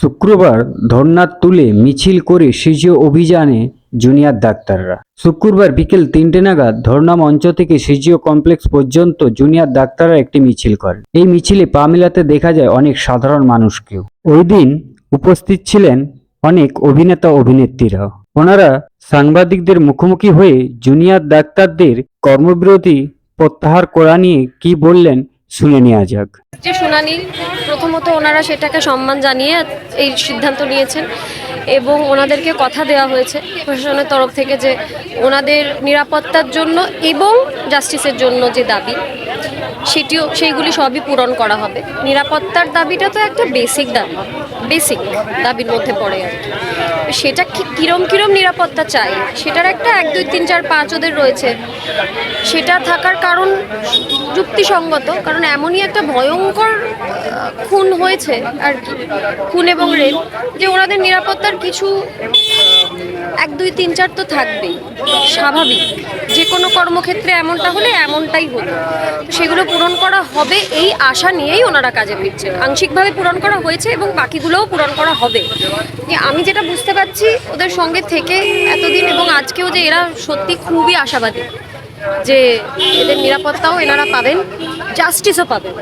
শুক্রবার ধর্নার তুলে মিছিল করে সিজিও অভিযানে জুনিয়র ডাক্তাররা। শুক্রবার বিকেল তিনটে নাগাদ ধর্না মঞ্চ থেকে সিজিও কমপ্লেক্স পর্যন্ত জুনিয়র ডাক্তাররা একটি মিছিল করেন এই মিছিলে পা মেলাতে দেখা যায় অনেক সাধারণ মানুষকেও। ওই দিন উপস্থিত ছিলেন অনেক অভিনেতা অভিনেত্রীরাও। ওনারা সাংবাদিকদের মুখোমুখি হয়ে জুনিয়র ডাক্তারদের কর্মবিরতি প্রত্যাহার করা নিয়ে কি বললেন শুনে নেওয়া যাক। যে শুনানি, প্রথমত ওনারা সেটাকে সম্মান জানিয়ে এই সিদ্ধান্ত নিয়েছেন এবং ওনাদেরকে কথা দেওয়া হয়েছে প্রশাসনের তরফ থেকে যে ওনাদের নিরাপত্তার জন্য এবং জাস্টিসের জন্য যে দাবি, সেটিও সেইগুলি সবই পূরণ করা হবে। নিরাপত্তার দাবিটা তো একটা বেসিক দাবি বেসিক দাবির মধ্যে পড়ে আর কি। সেটা কিরম কিরম নিরাপত্তা চাই? সেটার একটা এক, দুই, তিন, চার, পাঁচ ওদের রয়েছে। সেটা থাকার কারণ যুক্তিসঙ্গত, কারণ এমনই একটা ভয়ঙ্কর খুন হয়েছে আর কি। খুন এবং রেল যে ওনাদের নিরাপত্তার কিছু, এক, দুই, তিন, চার তো থাকবেই, স্বাভাবিক। কোনো কর্মক্ষেত্রে এমনটা হলে এমনটাই হলো। সেগুলো পূরণ করা হবে, এই আশা নিয়েই ওনারা কাজে ফিরছেন। আংশিকভাবে পূরণ করা হয়েছে এবং বাকিগুলোও পূরণ করা হবে। আমি যেটা বুঝতে পারছি, ওদের সঙ্গে থেকে এতদিন এবং আজকেও যে এরা সত্যি খুবই আশাবাদী যে এদের নিরাপত্তাও এনারা পাবেন, জাস্টিসও পাবেন।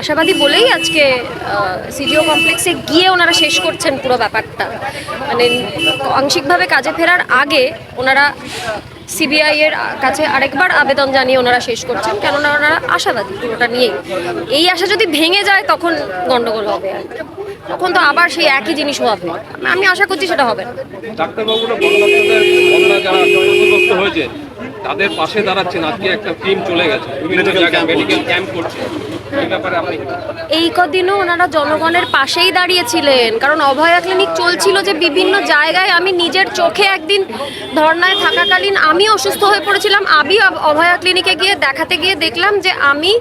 আশাবাদী বলেই আজকে সিজিও কমপ্লেক্সে গিয়ে ওনারা শেষ করছেন পুরো ব্যাপারটা। মানে আংশিকভাবে কাজে ফেরার আগে ওনারা সিবিআই এর কাছে আরেকবার আবেদন জানিয়ে ওনারা শেষ করছেন কেননা ওনারা আশাবাদী পুরোটা নিয়েই। এই আশা যদি ভেঙে যায় তখন গন্ডগোল হবে আর তখন তো আবার সেই একই জিনিস হবে। আমি আশা করছি সেটা হবে না। তাদের পাশে দাঁড়াচ্ছেন। আজকে একটা টিম চলে গেছে। বিভিন্ন জায়গায় মেডিকেল ক্যাম্প করছে। এই কদিনও ওনারা জনগণের পাশেই দাঁড়িয়েছিলেন। কারণ অভয়া ক্লিনিক চলছিল যে বিভিন্ন জায়গায় আমি নিজের চোখে একদিন ধর্নায় থাকাকালীন আমি অসুস্থ হয়ে পড়েছিলাম। আমি অভয়া ক্লিনিকে গিয়ে দেখাতে গিয়ে দেখলাম যে আমি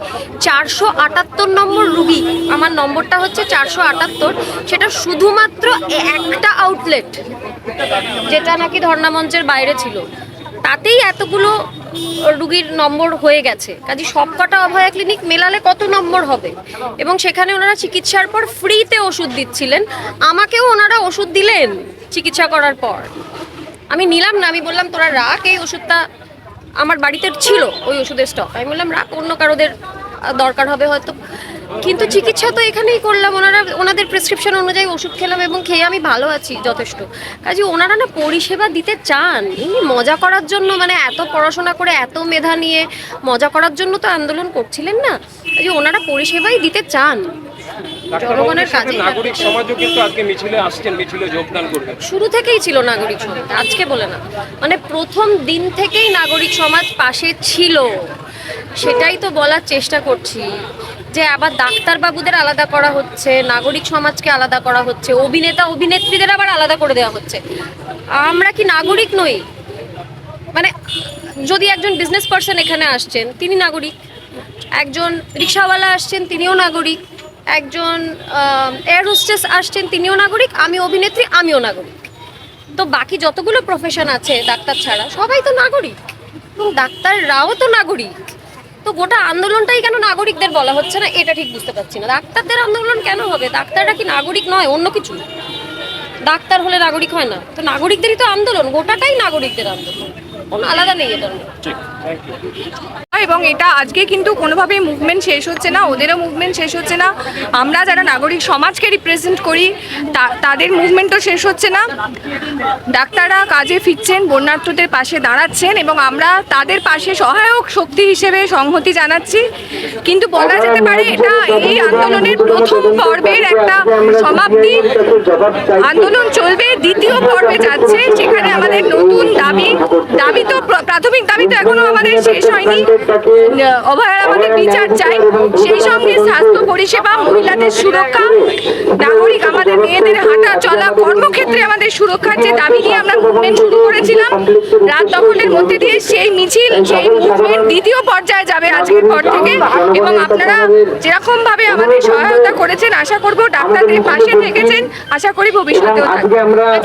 চারশো আটাত্তর নম্বর রুগী। আমার নম্বরটা হচ্ছে চারশো আটাত্তর। সেটা শুধুমাত্র একটা আউটলেট যেটা নাকি ধর্না মঞ্চের বাইরে ছিল। তাতেই এতগুলো রুগীর নম্বর হয়ে গেছে। কাজে সবকটা অভয়া ক্লিনিক মেলালে কত নম্বর হবে? এবং সেখানে ওনারা চিকিৎসার পর ফ্রিতে ওষুধ দিচ্ছিলেন। আমাকেও ওনারা ওষুধ দিলেন চিকিৎসা করার পর। আমি নিলাম না, আমি বললাম, তোরা রাখ, এই ওষুধটা আমার বাড়িতে ছিল, ওই ওষুধের স্টক আমি বললাম, রাখ, অন্য কারোদের দরকার হবে হয়তো। কিন্তু চিকিৎসা তো এখানেই করলাম। ওনারা ওনাদের প্রেসক্রিপশন অনুযায়ী ওষুধ খেলাম এবং খেয়ে আমি ভালো আছি যথেষ্ট। কাজে ওনারা না পরিষেবা দিতে চান। এমনি মজা করার জন্য মানে এত পড়াশোনা করে এত মেধা নিয়ে মজা করার জন্য তো আন্দোলন করছিলেন না। কাজে ওনারা পরিষেবাই দিতে চান। জনগণের সাথে কাজে নাগরিক সমাজও কিন্তু আজকে মিছিলে আসছেন মিছিলে যোগদান করবেন। শুরু থেকেই ছিল নাগরিক সমাজ আজকে বলে না। মানে প্রথম দিন থেকেই নাগরিক সমাজ পাশে ছিল। সেটাই তো বলার চেষ্টা করছি। যে আবার ডাক্তার বাবুদের আলাদা করা হচ্ছে, নাগরিক সমাজকে আলাদা করা হচ্ছে, অভিনেতা, অভিনেত্রীদের আবার আলাদা করে দেওয়া হচ্ছে। আমরা কি নাগরিক নই? মানে যদি একজন বিজনেস পার্সন এখানে আসছেন, তিনি নাগরিক। একজন রিক্সাওয়ালা আসছেন, তিনিও নাগরিক। একজন এয়ার হোস্টেস আসছেন, তিনিও নাগরিক। আমি অভিনেত্রী, আমিও নাগরিক। তো বাকি যতগুলো প্রফেশন আছে ডাক্তার ছাড়া, সবাই তো নাগরিক। এবং ডাক্তাররাও তো নাগরিক। তো গোটা আন্দোলনটাই কেন নাগরিকদের বলা হচ্ছে না? এটা ঠিক বুঝতে পারছি না। ডাক্তারদের আন্দোলন কেন হবে? ডাক্তাররা কি নাগরিক নয়, অন্য কিছু? ডাক্তার হলে নাগরিক হয় না। তো নাগরিকদেরই তো আন্দোলন, গোটাটাই নাগরিকদের আন্দোলন। কোনো আলাদা নেই এটা ঠিক। এবং এটা আজকে কিন্তু কোনোভাবেই মুভমেন্ট শেষ হচ্ছে না, ওদেরও মুভমেন্ট শেষ হচ্ছে না। আমরা যারা নাগরিক সমাজকে রিপ্রেজেন্ট করি তাদের মুভমেন্টও শেষ হচ্ছে না। ডাক্তাররা কাজে ফিরছেন, বন্যার্থদের পাশে দাঁড়াচ্ছেন এবং আমরা তাদের পাশে সহায়ক শক্তি হিসেবে সংহতি জানাচ্ছি। কিন্তু বলা যেতে পারে, এটা এই আন্দোলনের প্রথম পর্বের একটা সমাপ্তি। আন্দোলন চলবে, দ্বিতীয় পর্বে যাচ্ছে সেখানে আমাদের নতুন দাবি দাবি তো প্রাথমিক দাবি তো এখনও আমাদের শেষ হয়নি। অভয়ার আমাদের বিচার চাই। সেই সঙ্গে স্বাস্থ্য পরিষেবা মহিলাদের সুরক্ষা নাগরিক আমাদের মেয়েদের হাঁটা চলা কর্মক্ষেত্রে আমাদের সুরক্ষার যে দাবি নিয়ে আমরা মুভমেন্ট শুরু করেছিলাম রাত দখলের মধ্যে দিয়ে সেই মিছিল সেই মুভমেন্ট দ্বিতীয় পর্যায়ে যাবে আজকের পর থেকে। এবং আপনারা যেরকম ভাবে আমাদের সহায়তা করেছেন আশা করব ডাক্তারদের পাশে থেকেছেন। আশা করি ভবিষ্যতেও থাকবেন